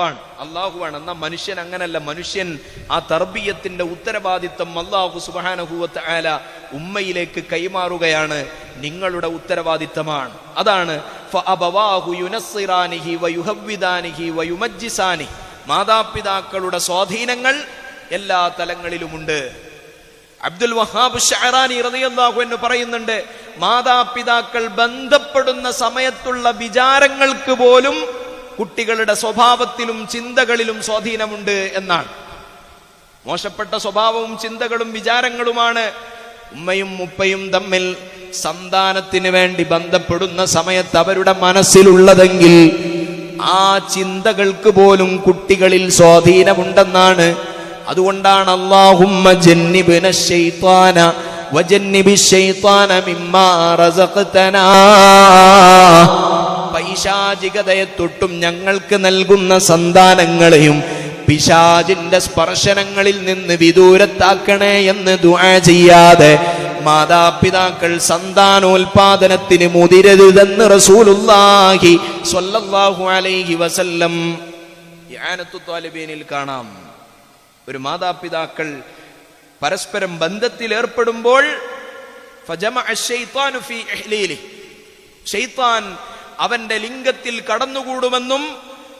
ആണ് അള്ളാഹുവാണ് എന്നാ മനുഷ്യൻ അങ്ങനല്ല. മനുഷ്യൻ ആ തർബീയത്തിന്റെ ഉത്തരവാദിത്തം അള്ളാഹു സുബാനഹുവത്ത് ആല ഉമ്മയിലേക്ക് കൈമാറുകയാണ്. നിങ്ങളുടെ ഉത്തരവാദിത്തമാണ്. അതാണ്. മാതാപിതാക്കളുടെ സ്വാധീനങ്ങൾ എല്ലാ തലങ്ങളിലുമുണ്ട്. അബ്ദുൽ വഹാബ് ഷഹറാനി എന്ന് പറയുന്നുണ്ട് മാതാപിതാക്കൾ ബന്ധപ്പെടുന്ന സമയത്തുള്ള വിചാരങ്ങൾക്ക് പോലും കുട്ടികളുടെ സ്വഭാവത്തിലും ചിന്തകളിലും സ്വാധീനമുണ്ട് എന്നാണ്. മോശപ്പെട്ട സ്വഭാവവും ചിന്തകളും വിചാരങ്ങളുമാണ് ഉമ്മയും ഉപ്പയും തമ്മിൽ സന്താനത്തിന് വേണ്ടി ബന്ധപ്പെടുന്ന സമയത്ത് അവരുടെ മനസ്സിലുള്ളതെങ്കിൽ ആ ചിന്തകൾക്ക് പോലും കുട്ടികളിൽ സ്വാധീനമുണ്ടെന്നാണ്. അതുകൊണ്ടാണ് അള്ളാഹുമ്മ മിമ്മാ റസഖ്തനാ. പൈശാചികതയെ തൊട്ടും ഞങ്ങൾക്ക് നൽകുന്ന സന്താനങ്ങളെയും പിശാചിന്റെ സ്പർശനങ്ങളിൽ നിന്ന് വിദൂരത്താക്കണേ എന്ന് ദുആ ചെയ്യാതെ മാതാപിതാക്കൾ സന്താനോൽപാദനത്തിന് മുതിരരുതെന്ന് റസൂലുള്ളാഹി സ്വല്ലല്ലാഹു അലൈഹി വസല്ലം യാനത്തു താലിബീനിൽ കാണാം. ഒരു മാതാപിതാക്കൾ പരസ്പരം ബന്ധത്തിൽ ഏർപ്പെടുമ്പോൾ അവന്റെ ലിംഗത്തിൽ കടന്നുകൂടുമെന്നും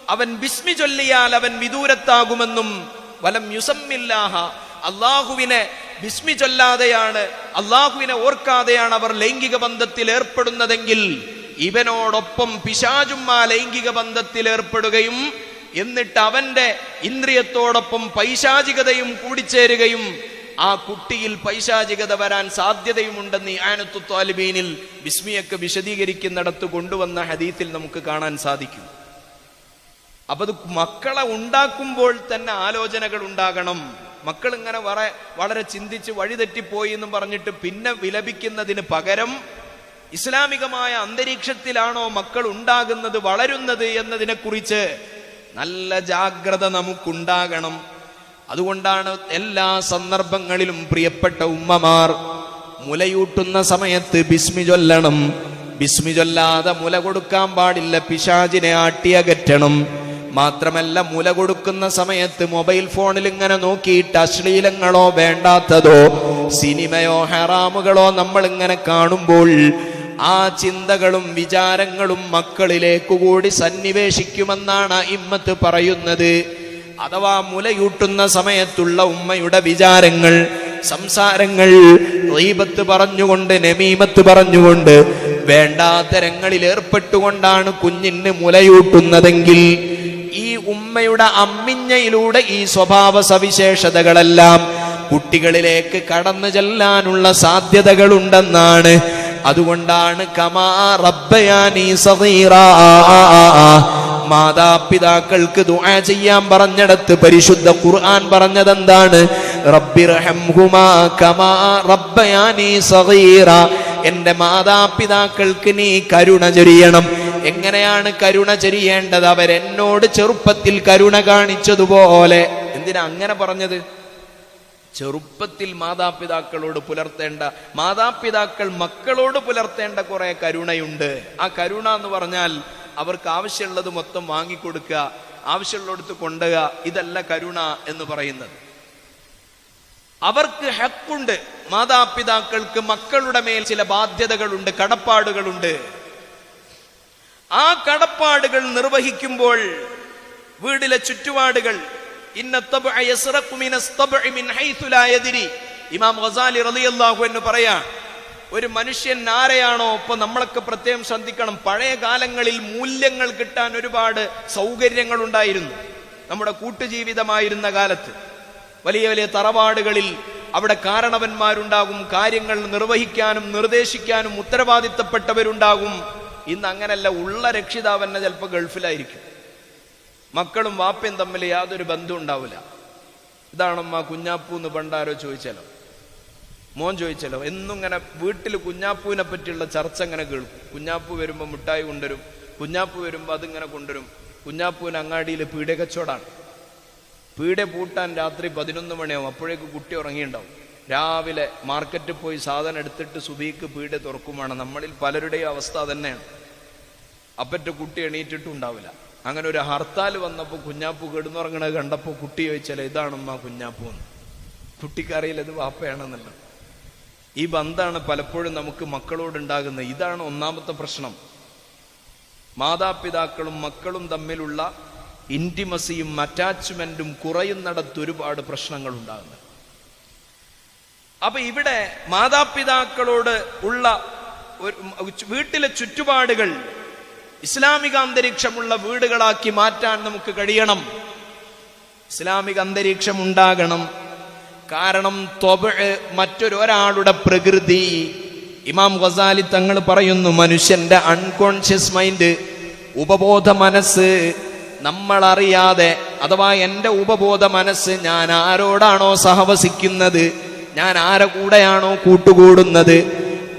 അവൻ ബിസ്മി ചൊല്ലിയാൽ അവൻ വിദൂരത്താകുമെന്നും വലം യുസമ്മില്ലാഹ അള്ളാഹുവിനെ ബിസ്മി ചൊല്ലാതെയാണ് അള്ളാഹുവിനെ ഓർക്കാതെയാണ് അവർ ലൈംഗിക ബന്ധത്തിൽ ഏർപ്പെടുന്നതെങ്കിൽ ഇവനോടൊപ്പം പിശാചും ആ ലൈംഗിക ബന്ധത്തിൽ ഏർപ്പെടുകയും എന്നിട്ട് അവന്റെ ഇന്ദ്രിയത്തോടൊപ്പം പൈശാചികതയും കൂടിച്ചേരുകയും ആ കുട്ടിയിൽ പൈശാചികത വരാൻ സാധ്യതയുമുണ്ടെന്ന് ആനത്തു താലിബീനിൽ ബിസ്മിയൊക്കെ വിശദീകരിക്കുന്നിടത്ത് കൊണ്ടുവന്ന ഹദീത്തിൽ നമുക്ക് കാണാൻ സാധിക്കും. അപ്പൊ അത് മക്കളെ ഉണ്ടാക്കുമ്പോൾ തന്നെ ആലോചനകൾ ഉണ്ടാകണം. മക്കൾ ഇങ്ങനെ വളരെ വളരെ ചിന്തിച്ച് വഴിതെറ്റിപ്പോയി എന്ന് പറഞ്ഞിട്ട് പിന്നെ വിലപിക്കുന്നതിന് പകരം ഇസ്ലാമികമായ അന്തരീക്ഷത്തിലാണോ മക്കൾ ഉണ്ടാകുന്നത് വളരുന്നത് എന്നതിനെക്കുറിച്ച് നല്ല ജാഗ്രത നമുക്കുണ്ടാകണം. അതുകൊണ്ടാണ് എല്ലാ സന്ദർഭങ്ങളിലും പ്രിയപ്പെട്ട ഉമ്മമാർ മുലയൂട്ടുന്ന സമയത്ത് ബിസ്മി ചൊല്ലണം. ബിസ്മി ചൊല്ലാതെ മുല കൊടുക്കാൻ പാടില്ല പിശാചിനെ ആട്ടിയകറ്റണം. മാത്രമല്ല മുല കൊടുക്കുന്ന സമയത്ത് മൊബൈൽ ഫോണിൽ ഇങ്ങനെ നോക്കിയിട്ട് അശ്ലീലങ്ങളോ വേണ്ടാത്തതോ സിനിമയോ ഹറാമുകളോ നമ്മൾ ഇങ്ങനെ കാണുമ്പോൾ ആ ചിന്തകളും വിചാരങ്ങളും മക്കളിലേക്ക് കൂടി സന്നിവേശിക്കുമെന്നാണ് ഇമ്മത്ത് പറയുന്നത്. അഥവാ മുലയൂട്ടുന്ന സമയത്തുള്ള ഉമ്മയുടെ വിചാരങ്ങൾ സംസാരങ്ങൾ റീബത്ത് പറഞ്ഞുകൊണ്ട് നമീമത്ത് പറഞ്ഞുകൊണ്ട് വേണ്ടാത്തരങ്ങളിൽ ഏർപ്പെട്ടുകൊണ്ടാണ് കുഞ്ഞിന് മുലയൂട്ടുന്നതെങ്കിൽ ഈ ഉമ്മയുടെ അമ്മിഞ്ഞയിലൂടെ ഈ സ്വഭാവ സവിശേഷതകളെല്ലാം കുട്ടികളിലേക്ക് കടന്നു ചെല്ലാനുള്ള സാധ്യതകളുണ്ടെന്നാണ്. അതുകൊണ്ടാണ് കമാ റബ്ബയാനി സഗീറാ. മാതാപിതാക്കൾക്ക് ദുആ ചെയ്യാൻ പറഞ്ഞിടത്ത് പരിശുദ്ധ ഖുർആൻ പറഞ്ഞതെന്താണ്? എന്റെ മാതാപിതാക്കൾക്ക് നീ കരുണ ചൊരിയണം. എങ്ങനെയാണ് കരുണ ചൊരിയേണ്ടത്? അവരെന്നോട് ചെറുപ്പത്തിൽ കരുണ കാണിച്ചതുപോലെ. എന്തിനാ അങ്ങനെ പറഞ്ഞത്? ചെറുപ്പത്തിൽ മാതാപിതാക്കളോട് പുലർത്തേണ്ട മാതാപിതാക്കൾ മക്കളോട് പുലർത്തേണ്ട കുറെ കരുണയുണ്ട്. ആ കരുണ എന്ന് പറഞ്ഞാൽ അവർക്ക് ആവശ്യമുള്ളത് മൊത്തം വാങ്ങിക്കൊടുക്കുക ആവശ്യമുള്ളിടത്ത് കൊണ്ടുക ഇതല്ല കരുണ എന്ന് പറയുന്നത്. അവർക്ക് ഹക്കുണ്ട് മാതാപിതാക്കൾക്ക് മക്കളുടെ മേൽ ചില ബാധ്യതകളുണ്ട് കടപ്പാടുകളുണ്ട്. ആ കടപ്പാടുകൾ നിർവഹിക്കുമ്പോൾ വീടിലെ ചുറ്റുപാടുകൾ ഇന്ന ഇമാം ഗസാലി റളിയല്ലാഹു എന്ന് പറയാ ഒരു മനുഷ്യൻ ആരെയാണോ ഇപ്പൊ നമ്മളൊക്കെ പ്രത്യേകം ശ്രദ്ധിക്കണം. പഴയ കാലങ്ങളിൽ മൂല്യങ്ങൾ കിട്ടാൻ ഒരുപാട് സൗകര്യങ്ങൾ ഉണ്ടായിരുന്നു നമ്മുടെ കൂട്ടുജീവിതമായിരുന്ന കാലത്ത്. വലിയ വലിയ തറവാടുകളിൽ അവിടെ കാരണവന്മാരുണ്ടാകും കാര്യങ്ങൾ നിർവഹിക്കാനും നിർദ്ദേശിക്കാനും ഉത്തരവാദിത്തപ്പെട്ടവരുണ്ടാകും. ഇന്ന് അങ്ങനല്ല ഉള്ള രക്ഷിതാവന്നെ ചിലപ്പോൾ ഗൾഫിലായിരിക്കും. മക്കളും വാപ്പയും തമ്മിൽ യാതൊരു ബന്ധവും ഉണ്ടാവില്ല. ഇതാണമ്മ കുഞ്ഞാപ്പൂ എന്ന് പണ്ടാരോ ചോദിച്ചാലോ? മോൻ ചോദിച്ചല്ലോ എന്നും ഇങ്ങനെ വീട്ടിൽ കുഞ്ഞാപ്പൂവിനെ പറ്റിയുള്ള ചർച്ച ഇങ്ങനെ കേൾക്കും. കുഞ്ഞാപ്പൂ വരുമ്പോൾ മിഠായി കൊണ്ടുവരും കുഞ്ഞാപ്പൂ വരുമ്പോൾ അതിങ്ങനെ കൊണ്ടുവരും. കുഞ്ഞാപ്പൂവിന് അങ്ങാടിയിൽ പീഡ കച്ചവടമാണ് പീഡ പൂട്ടാൻ രാത്രി പതിനൊന്ന് മണിയാവും. അപ്പോഴേക്ക് കുട്ടി ഉറങ്ങിയിട്ടുണ്ടാവും രാവിലെ മാർക്കറ്റിൽ പോയി സാധനം എടുത്തിട്ട് സുബീക്ക് പീഡ തുറക്കുമാണ് നമ്മളിൽ പലരുടെയും അവസ്ഥ തന്നെയാണ് അപ്പറ്റ കുട്ടി എണീറ്റിട്ടും ഉണ്ടാവില്ല. അങ്ങനെ ഒരു ഹർത്താൽ വന്നപ്പോൾ കുഞ്ഞാപ്പൂ കിടന്നുറങ്ങണത് കണ്ടപ്പോൾ കുട്ടി ചോദിച്ചാൽ ഇതാണമ്മ കുഞ്ഞാപ്പൂ എന്ന് കുട്ടിക്കറിയില്ല ഇത് വാപ്പയാണെന്നല്ല ഈ ബന്ധാണ് പലപ്പോഴും നമുക്ക് മക്കളോടുണ്ടാകുന്നത് ഇതാണ് ഒന്നാമത്തെ പ്രശ്നം. മാതാപിതാക്കളും മക്കളും തമ്മിലുള്ള ഇന്റിമസിയും അറ്റാച്ച്മെന്റും കുറയുന്നിടത്ത് ഒരുപാട് പ്രശ്നങ്ങൾ ഉണ്ടാകുന്നത് അപ്പൊ ഇവിടെ മാതാപിതാക്കളോട് ഉള്ള വീട്ടിലെ ചുറ്റുപാടുകൾ ഇസ്ലാമിക അന്തരീക്ഷമുള്ള വീടുകളാക്കി മാറ്റാൻ നമുക്ക് കഴിയണം. ഇസ്ലാമിക അന്തരീക്ഷം ഉണ്ടാകണം കാരണം ത്വബ് മറ്റൊരാളുടെ പ്രകൃതി. ഇമാം ഗസാലി തങ്ങൾ പറയുന്നു മനുഷ്യന്റെ അൺകോൺഷ്യസ് മൈൻഡ് ഉപബോധ മനസ്സ് നമ്മളറിയാതെ അഥവാ എന്റെ ഉപബോധ മനസ്സ് ഞാൻ ആരോടാണോ സഹവസിക്കുന്നത് ഞാൻ ആരെ കൂടെയാണോ കൂട്ടുകൂടുന്നത്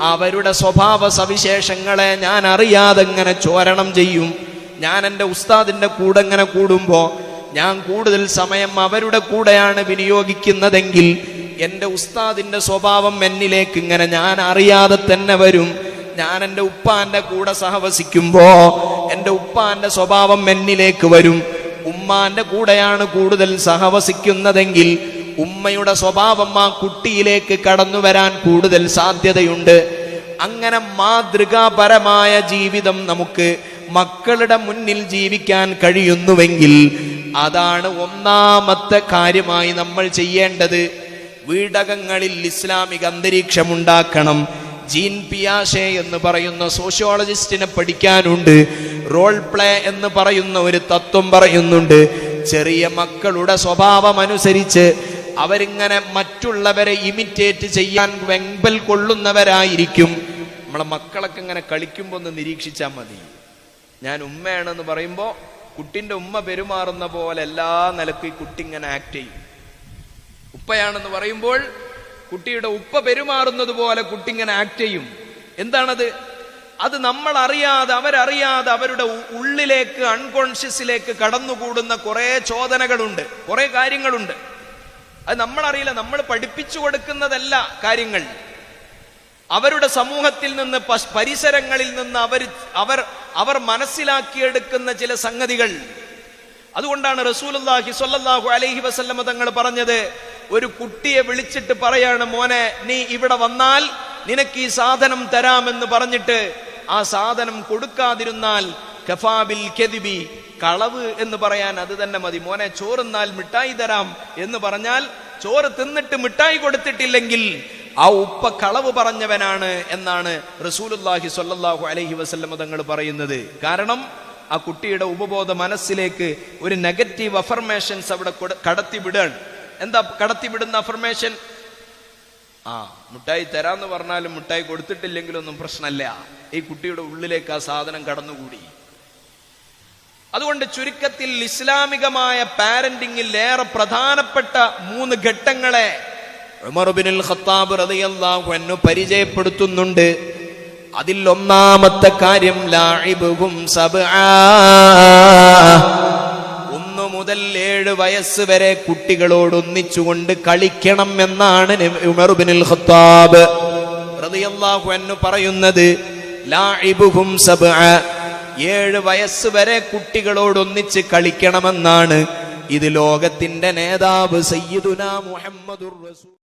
അവരുടെ സ്വഭാവ സവിശേഷങ്ങളെ ഞാൻ അറിയാതെ ഇങ്ങനെ ചോരണം ചെയ്യും. ഞാൻ എന്റെ ഉസ്താദിന്റെ കൂടെ ഇങ്ങനെ കൂടുമ്പോൾ ഞാൻ കൂടുതൽ സമയം അവരുടെ കൂടെയാണ് വിനിയോഗിക്കുന്നതെങ്കിൽ എന്റെ ഉസ്താദിന്റെ സ്വഭാവം എന്നിലേക്ക് ഇങ്ങനെ ഞാൻ അറിയാതെ തന്നെ വരും. ഞാൻ എന്റെ ഉപ്പാന്റെ കൂടെ സഹവസിക്കുമ്പോൾ എന്റെ ഉപ്പാന്റെ സ്വഭാവം എന്നിലേക്ക് വരും. ഉമ്മാന്റെ കൂടെയാണ് കൂടുതൽ സഹവസിക്കുന്നതെങ്കിൽ ഉമ്മയുടെ സ്വഭാവം ആ കുട്ടിയിലേക്ക് കടന്നു വരാൻ കൂടുതൽ സാധ്യതയുണ്ട്. അങ്ങനെ മാതൃകാപരമായ ജീവിതം നമുക്ക് മക്കളുടെ മുന്നിൽ ജീവിക്കാൻ കഴിയുന്നുവെങ്കിൽ അതാണ് ഒന്നാമത്തെ കാര്യമായി നമ്മൾ ചെയ്യേണ്ടത്. വീടകങ്ങളിൽ ഇസ്ലാമിക അന്തരീക്ഷമുണ്ടാക്കണം. ജീൻ പിയാഷെ എന്ന് പറയുന്ന സോഷ്യോളജിസ്റ്റിനെ പഠിക്കാനുണ്ട്. റോൾ പ്ലേ എന്ന് പറയുന്ന ഒരു തത്വം പറയുന്നുണ്ട്. ചെറിയ മക്കളുടെ സ്വഭാവം അനുസരിച്ച് അവരിങ്ങനെ മറ്റുള്ളവരെ ഇമിറ്റേറ്റ് ചെയ്യാൻ വെമ്പൽ കൊള്ളുന്നവരായിരിക്കും. നമ്മളെ മക്കളൊക്കെ ഇങ്ങനെ കളിക്കുമ്പോൾ ഒന്ന് നിരീക്ഷിച്ചാൽ മതി. ഞാൻ ഉമ്മയാണെന്ന് പറയുമ്പോൾ കുട്ടിന്റെ ഉമ്മ പെരുമാറുന്ന പോലെ എല്ലാ നിലക്കും ഈ കുട്ടി ഇങ്ങനെ ആക്ട് ചെയ്യും. ഉപ്പയാണെന്ന് പറയുമ്പോൾ കുട്ടിയുടെ ഉപ്പ പെരുമാറുന്നത് പോലെ കുട്ടി ഇങ്ങനെ ആക്ട് ചെയ്യും. എന്താണത്? അത് നമ്മൾ അറിയാതെ അവരറിയാതെ അവരുടെ ഉള്ളിലേക്ക് അൺകോൺഷ്യസിലേക്ക് കടന്നുകൂടുന്ന കുറെ ചോദനകളുണ്ട്. കുറെ കാര്യങ്ങളുണ്ട്. അത് നമ്മളറിയില്ല. നമ്മൾ പഠിപ്പിച്ചു കൊടുക്കുന്നതല്ല കാര്യങ്ങൾ. അവരുടെ സമൂഹത്തിൽ നിന്ന് പരിസരങ്ങളിൽ നിന്ന് അവർ അവർ അവർ മനസ്സിലാക്കിയെടുക്കുന്ന ചില സംഗതികൾ. അതുകൊണ്ടാണ് റസൂലുള്ളാഹി സ്വല്ലല്ലാഹു അലൈഹി വസല്ലമ തങ്ങൾ പറഞ്ഞത് ഒരു കുട്ടിയെ വിളിച്ചിട്ട് പറയാണ് മോനെ നീ ഇവിടെ വന്നാൽ നിനക്ക് ഈ സാധനം തരാമെന്ന് പറഞ്ഞിട്ട് ആ സാധനം കൊടുക്കാതിരുന്നാൽ കഫാബിൽ കെതിബി കളവ് എന്ന് പറയാൻ അത് തന്നെ മതി. മോനെ ചോറുന്നാൽ മിഠായി തരാം എന്ന് പറഞ്ഞാൽ ചോറ് തിന്നിട്ട് മിഠായി കൊടുത്തിട്ടില്ലെങ്കിൽ ആ ഉപ്പ കളവ് പറഞ്ഞവനാണ് എന്നാണ് റസൂലുല്ലാഹി സ്വല്ലല്ലാഹു അലൈഹി വസല്ലം തങ്ങൾ പറയുന്നത്. കാരണം ആ കുട്ടിയുടെ ഉപബോധ മനസ്സിലേക്ക് ഒരു നെഗറ്റീവ് അഫർമേഷൻസ് അവിടെ കൊടു- കടത്തിവിടാണ്. എന്താ കടത്തിവിടുന്ന അഫർമേഷൻ ആ മുട്ടായി തരാന്ന് പറഞ്ഞാലും മുട്ടായി കൊടുത്തിട്ടില്ലെങ്കിലൊന്നും പ്രശ്നമല്ല ഈ കുട്ടിയുടെ ഉള്ളിലേക്ക് ആ സാധനം കടന്നുകൂടി. അതുകൊണ്ട് ചുരുക്കത്തിൽ ഇസ്ലാമികമായ പാരന്റിങ്ങിൽ ഏറെ പ്രധാനപ്പെട്ട മൂന്ന് ഘട്ടങ്ങളെ ഉമർബിനുൽ ഖത്താബ് റളിയല്ലാഹു അൻഹു പരിചയപ്പെടുത്തുന്നുണ്ട്. അതിൽ ഒന്നാമത്തെ കാര്യം ലാഇബുഹും ഒന്ന് മുതൽ ഏഴ് വയസ്സ് വരെ കുട്ടികളോട് ഒന്നിച്ചുകൊണ്ട് കളിക്കണം എന്നാണ് നബി ഉമർ ബിനുൽ ഖത്താബ് റളിയല്ലാഹു അൻഹു പറയുന്നത്. ഏഴ് വയസ്സ് വരെ കുട്ടികളോട് ഒന്നിച്ച് കളിക്കണമെന്നാണ് ഇത് ലോകത്തിന്റെ നേതാവ് സയ്യിദുന മുഹമ്മദുർ റസൂൽ